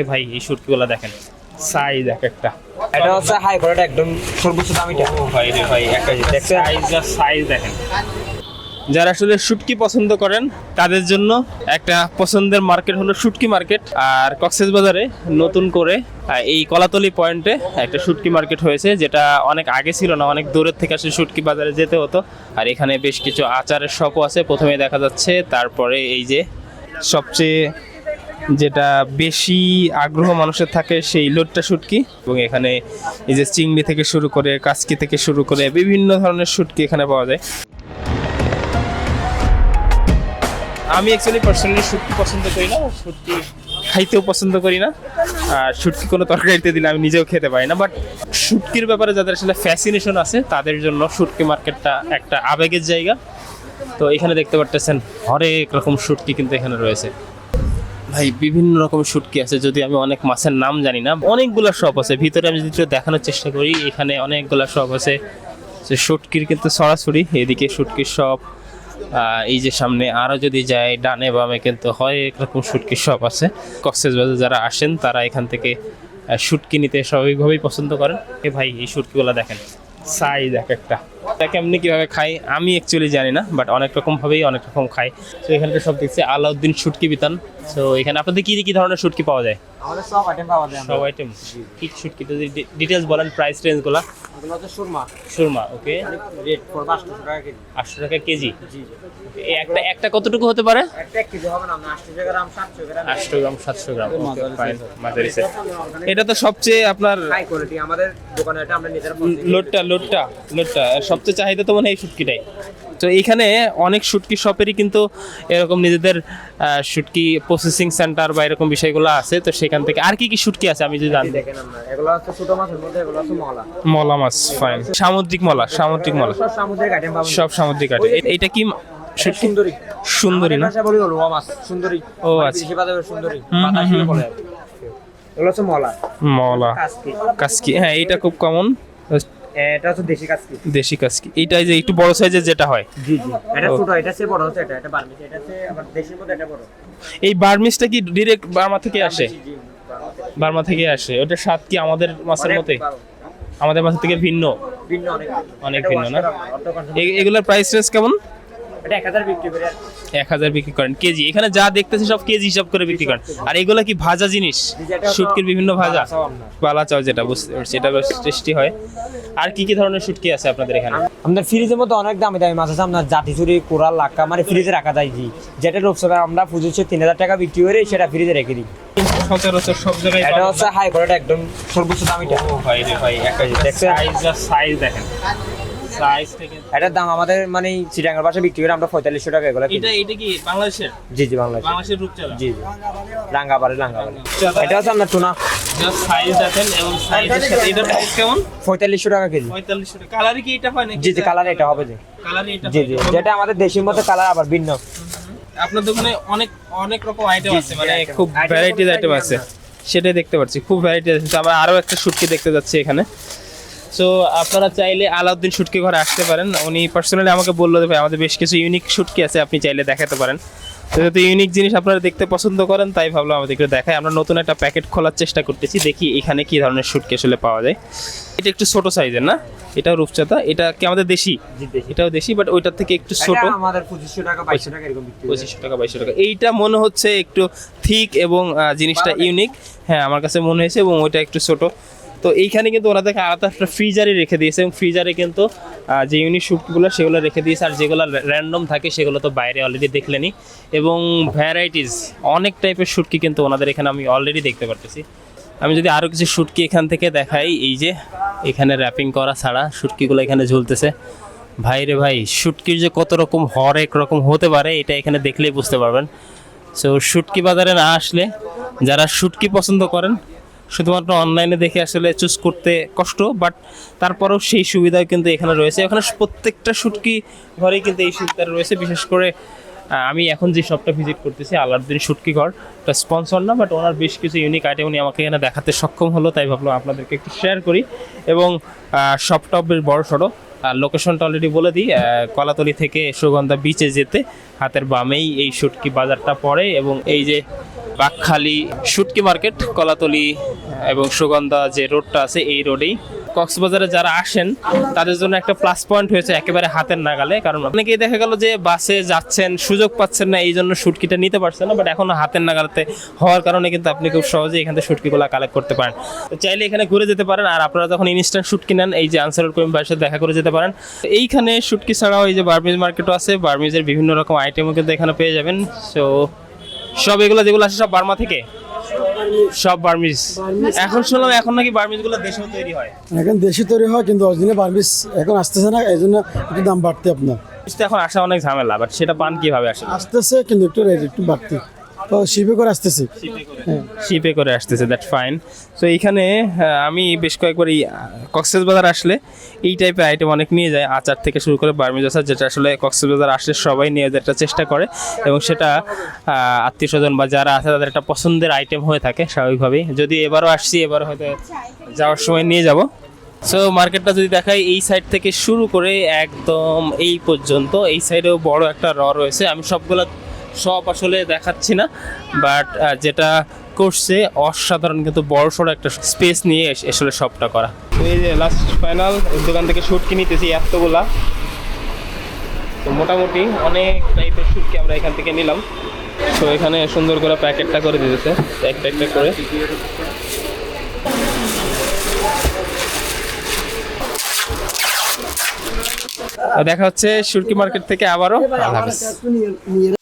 এ ভাই এই শুটকিগুলো দেখেন। সাইজ এক একটা। এটা হচ্ছে হাই কোয়ালিটি একদম সর্বোচ্চ দামিটা। ও ভাই রে ভাই একটা সাইজ আর সাইজ দেখেন। যারা আসলে শুটকি পছন্দ করেন তাদের জন্য একটা পছন্দের মার্কেট হলো শুটকি মার্কেট আর কক্সেস বাজারে নতুন করে এই কলাতলি পয়েন্টে একটা শুটকি মার্কেট হয়েছে যেটা অনেক আগে ছিল না অনেক দূরের থেকে আসলে শুটকি বাজারে যেতে হতো। আর এখানে বেশ কিছু আচারের শপও আছে। প্রথমে দেখা যাচ্ছে তারপরে এই যে সবচেয়ে যেটা বেশি আগ্রহ মানুষের থাকে সেই লোটটা শুটকি এবং এখানে এই যে চিংড়ি থেকে শুরু করে কাসকি থেকে শুরু করে বিভিন্ন ধরনের শুটকি এখানে পাওয়া যায়। আমি অ্যাকচুয়ালি পার্সোনালি শুটকি পছন্দ করি না, শুটকি খাইতেও পছন্দ করি না। আর শুটকি কোনো তরকারিতে দিলে আমি নিজেও খেতে পারি না। বাট শুটকির ব্যাপারে যাদের আসলে ফ্যাসিনেশন আছে, তাদের জন্য শুটকি মার্কেটটা একটা আবেগের জায়গা। তো এখানে দেখতে পারতেছেন, হরেক রকম শুটকি কিন্তু এখানে রয়েছে। ভাই, বিভিন্ন রকম শুটকি আছে, যদি আমি অনেক মাছের নাম জানি না, অনেকগুলো শপ আছে। ভিতরে আমি যদি দেখানোর চেষ্টা করি, এখানে অনেকগুলো শপ আছে। যে শুটকির কিন্তু সরাসরি এদিকে শুটকির শপ এই যে সামনে আরও যদি যায় ডানে বামে কিন্তু হয় রকম শুটকির শপ আছে। কক্সেস বাজার যারা আসেন, তারা এখান থেকে শুটকি নিতে স্বাভাবিকভাবেই পছন্দ করেন। এ ভাই, এই শুটকিগুলো দেখেন সাইজ এক একটা। এটা কেমনি কীভাবে খাই, আমি অ্যাকচুয়ালি জানি না বাট অনেক রকমভাবেই অনেক রকম খাই। তো এখানটা সব দেখছি, আলাউদ্দিন শুটকি বিতান। তো এখানে আপনাদের কি কি ধরনের শুটকি পাওয়া যায়? আমাদের সব আইটেম পাওয়া যায় সব আইটেম কি শুটকি? যদি ডিটেলস বলেন প্রাইস রেঞ্জগুলো এগুলো হচ্ছে সুরমা। সুরমা ওকে রেট পড়বে আটশো টাকা কেজি। আটশো টাকা কেজি? জি। জি এই একটা একটা কতটুকু হতে পারে? একটা এক কেজি হবে না আপনার আটশো গ্রাম সাতশো গ্রাম। আটশো গ্রাম সাতশো গ্রাম মাঝারি। মাঝারি এটা তো সবচেয়ে আপনার হাই কোয়ালিটি আমাদের দোকানে এটা আমরা নিজেরা লোডটা লোডটা লোডটা। সবচেয়ে চাহিদা তো মনে হয় এই শুটকিটাই। তো এখানে অনেক শুটকি শপেরই কিন্তু এরকম নিজেদের শুটকি প্রসেসিং সেন্টার বা এরকম বিষয়গুলো আছে। তো সেখান থেকে আর কি কি শুটকি আছে আমি যদি জানি দেখেন আমরা। এগুলো হচ্ছে ছোট মাছের মধ্যে এগুলো হচ্ছে মলা। মলা মাছ ফাইন সামুদ্রিক মলা সামুদ্রিক মলা। সব সামুদ্রিক আইটেম সব সামুদ্রিক আটে এটা কি সুন্দরী। সুন্দরী না? বলি রোয়া মাছ সুন্দরী। ও, মানে আচ্ছা। সুন্দরী। বলে এগুলো হচ্ছে মলা। মলা। কাসকি। কাসকি। হ্যাঁ এটা খুব কমন এটা হচ্ছে দেশি দেশি যে একটু বড় সাইজের যেটা হয়। জি জি। এটা ছোট এটা সে বড় হচ্ছে এটা এটা এটা সে আবার দেশির মধ্যে এটা বড়। এই বার্মিসটা কি ডিরেক্ট বার্মা থেকে আসে। বার্মা থেকে আসে। ওটার স্বাদ কি আমাদের মাছের আমাদের মাছের থেকে ভিন্ন? ভিন্ন অনেক অনেক ভিন্ন না? এগুলোর প্রাইস রেঞ্জ কেমন? এক হাজার বিক্রি করেন। কেজি এখানে যা দেখতেছি সব কেজি হিসাব করে বিক্রি করেন। আর এগুলো কি ভাজা জিনিস? শুটকির বিভিন্ন ভাজা? আপনার। বালা চাও যেটা বুঝতে পারছি এটা বেশ টেস্টি হয়। আর কি কি ধরনের শুটকি আছে আপনাদের এখানে? আমাদের ফ্রিজের মধ্যে অনেক দামি দামি মাছ আছে। আপনার জাতি চুরি কোরাল লাক্কা মানে ফ্রিজে রাখা যায় জি। যেটা রূপসভা আমরা পুজোচ্ছে তিন হাজার টাকা বিক্রি করে সেটা ফ্রিজে রেখে দিই। সচরাচর সব জায়গায় এটা হচ্ছে হাই কোয়ালিটি একদম সর্বোচ্চ দামিটা। ভাই রে ভাই একটা দেখছেন? সাইজ দেখেন। সাইজ থেকে এটার দাম আমাদের মানে চিটাঙ্গার বিক্রি করে আমরা পঁয়তাল্লিশশো টাকা এগুলো এটা এটা কি বাংলাদেশের? জি জি বাংলাদেশ বাংলাদেশের রূপচাঁদা? জি জি। রাঙ্গাবাড়ি রাঙ্গাবাড়ি। এটা হচ্ছে আপনার টুনা। সাইজ দেখেন এবং সাইজের সাথে। এটার প্রাইস কেমন? পঁয়তাল্লিশশো টাকা কেজি। পঁয়তাল্লিশশো টাকা। কালারই কি এটা হয় নাকি? জি জি কালার এটা হবে জি। কালারই এটা জি জি। যেটা আমাদের দেশের মধ্যে কালার আবার ভিন্ন। আপনার দোকানে অনেক অনেক রকম আইটেম আছে। মানে খুব ভ্যারাইটিজ আইটেম আছে। সেটাই দেখতে পাচ্ছি। খুব ভ্যারাইটি আছে। তো আমরা আরও একটা শুটকি দেখতে যাচ্ছি এখানে। সো আপনারা চাইলে আলাউদ্দিন শুটকি ঘরে আসতে পারেন। উনি পার্সোনালি আমাকে বলল ভাই আমাদের বেশ কিছু ইউনিক শুটকি আছে আপনি চাইলে দেখাতে পারেন। তো যেহেতু ইউনিক জিনিস আপনারা দেখতে পছন্দ করেন তাই ভাবলাম আমাদেরকে দেখায় আমরা নতুন একটা প্যাকেট খোলার চেষ্টা করতেছি দেখি এখানে কি ধরনের শুটকি আসলে পাওয়া যায়। এটা একটু ছোট সাইজের না? এটাও রূপচাঁদা। এটা কি আমাদের দেশি? এটাও দেশি বাট ওইটার থেকে একটু ছোট। এটা আমাদের পঁচিশশো টাকা বাইশশো টাকা এরকম পঁচিশশো টাকা বাইশশো টাকা। এইটা মনে হচ্ছে একটু থিক এবং জিনিসটা ইউনিক হ্যাঁ আমার কাছে মনে হয়েছে এবং ওইটা একটু ছোট। তো এইখানে কিন্তু ওনাদেরকে আলাদা একটা ফ্রিজারে রেখে দিয়েছে এবং ফ্রিজারে কিন্তু যে ইউনিক শুটগুলো সেগুলো রেখে দিয়েছে আর যেগুলো র্যান্ডম থাকে সেগুলো তো বাইরে অলরেডি দেখলেনি এবং ভ্যারাইটিস অনেক টাইপের শুটকি কিন্তু ওনাদের এখানে আমি অলরেডি দেখতে পারতেছি। আমি যদি আরও কিছু শুটকি এখান থেকে দেখাই, এই যে এখানে র্যাপিং করা ছাড়া শুটকিগুলো এখানে ঝুলতেছে। ভাই রে ভাই শুটকির যে কত রকম হরেক রকম হতে পারে, এটা এখানে দেখলেই বুঝতে পারবেন। সো শুটকি বাজারে না আসলে, যারা শুটকি পছন্দ করেন শুধুমাত্র অনলাইনে দেখে আসলে চুজ করতে কষ্ট বাট তারপরেও সেই সুবিধা কিন্তু এখানে রয়েছে। এখানে প্রত্যেকটা শুটকি ঘরেই কিন্তু এই সুবিধা রয়েছে। বিশেষ করে আমি এখন যে শপটা ভিজিট করতেছি, আলাউদ্দিন শুটকি ঘর। এটা স্পন্সর না বাট ওনার বেশ কিছু ইউনিক আইটেম উনি আমাকে এখানে দেখাতে সক্ষম হলো, তাই ভাবলাম আপনাদেরকে একটু শেয়ার করি। এবং শপটাও বেশ বড় সড়ো। লোকেশনটা অলরেডি বলে দিই কলাতলি থেকে সুগন্ধা বিচে যেতে, হাতের বামেই এই শুটকি বাজারটা পড়ে। এবং এই যে বাকখালি শুটকি মার্কেট, কলাতলি এবং সুগন্ধা যে রোডটা আছে, এই রোডেই। কক্সবাজারে যারা আসেন, তাদের জন্য একটা প্লাস পয়েন্ট হয়েছে একেবারে হাতের নাগালে। কারণ অনেকেই দেখা গেল যে বাসে যাচ্ছেন, সুযোগ পাচ্ছেন না, এই জন্য শুটকিটা নিতে পারছেন না বাট এখন হাতের নাগালে হওয়ার কারণে কিন্তু আপনি খুব সহজে এখান থেকে শুটকিগুলো কালেক্ট করতে পারেন। চাইলে এখানে ঘুরে যেতে পারেন, আর আপনারা যখন ইনস্ট্যান্ট শুটকি নেন, এই যে আনসারুল করিম সাথে দেখা করে যেতে পারেন। এইখানে শুটকি ছাড়াও এই যে বার্মিজ মার্কেটও আছে, বার্মিজের বিভিন্ন রকম আইটেমও কিন্তু এখানে পেয়ে যাবেন। সো সব এগুলো যেগুলো আছে সব বার্মা থেকে? সব বার্মিস এখন শুনলাম এখন নাকি বার্মিসগুলো দেশেও তৈরি হয়। এখন দেশে তৈরি হয় কিন্তু অরিজিনাল বার্মিস এখন আসতেছে না এই জন্য একটু দাম বাড়তে আপনার। এখন আসা অনেক ঝামেলা বাট সেটা পান কীভাবে আসে আসতেছে কিন্তু একটু রেট একটু বাড়তি। তো শিপে করে আসতেছে। শিপে করে আসতেছে দ্যাট ফাইন তো এইখানে আমি বেশ কয়েকবার এই বাজার আসলে এই টাইপের আইটেম অনেক নিয়ে যায় আচার থেকে শুরু করে বার্মিজ আচার যেটা আসলে বাজার আসলে সবাই নিয়ে যেতে চেষ্টা করে। এবং সেটা আত্মীয় স্বজন বা যারা আছে, তাদের একটা পছন্দের আইটেম হয়ে থাকে স্বাভাবিকভাবেই। যদি এবারও আসছি এবার হয়তো যাওয়ার সময় নিয়ে যাব। সো মার্কেটটা যদি দেখাই, এই সাইড থেকে শুরু করে একদম এই পর্যন্ত, এই সাইডেও বড় একটা র রয়েছে। আমি সবগুলো সব আসলে দেখাচ্ছি না বাট যেটা করছে, অসাধারণ কিন্তু বড় সড়ো একটা স্পেস নিয়ে আসলে সবটা করা। তো এই যে লাস্ট ফাইনাল দোকান থেকে শুট কিনিতেছি এতগুলা। তো মোটামুটি অনেক টাইপের শুটকি আমরা এখান থেকে নিলাম। তো এখানে সুন্দর করে প্যাকেটটা করে দিতেছে, একটা একটা করে। দেখা হচ্ছে সুরকি মার্কেট থেকে আবারও। আল্লাহ